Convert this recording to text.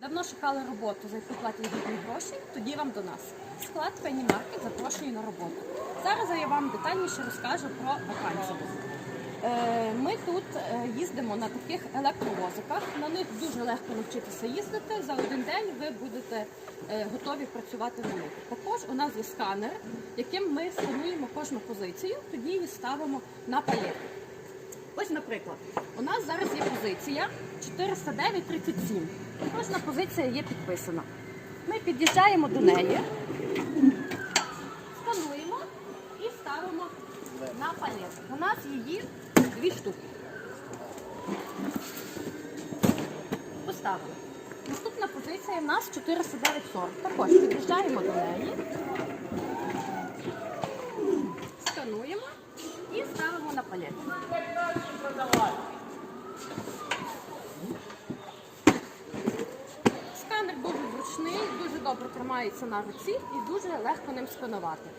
Давно шукали роботу, за яку платять гідні гроші, тоді вам до нас. Склад Penny Market запрошує на роботу. Зараз я вам детальніше розкажу про вакансію. Е, Ми тут е, їздимо на таких електровозиках. На них дуже легко навчитися їздити. За один день ви будете е, готові працювати на них. Також у нас є сканер, яким ми скануємо кожну позицію, тоді її ставимо на палет. Ось, наприклад, у нас зараз є позиція 409.37. Кожна позиція є підписана. Ми під'їжджаємо до неї, скануємо і ставимо на палет. У нас її дві штуки. Поставили. Наступна позиція у нас 409.40. Також під'їжджаємо до неї, скануємо і ставимо на палет. Сканер дуже зручний, дуже добре тримається на руці і дуже легко ним сканувати.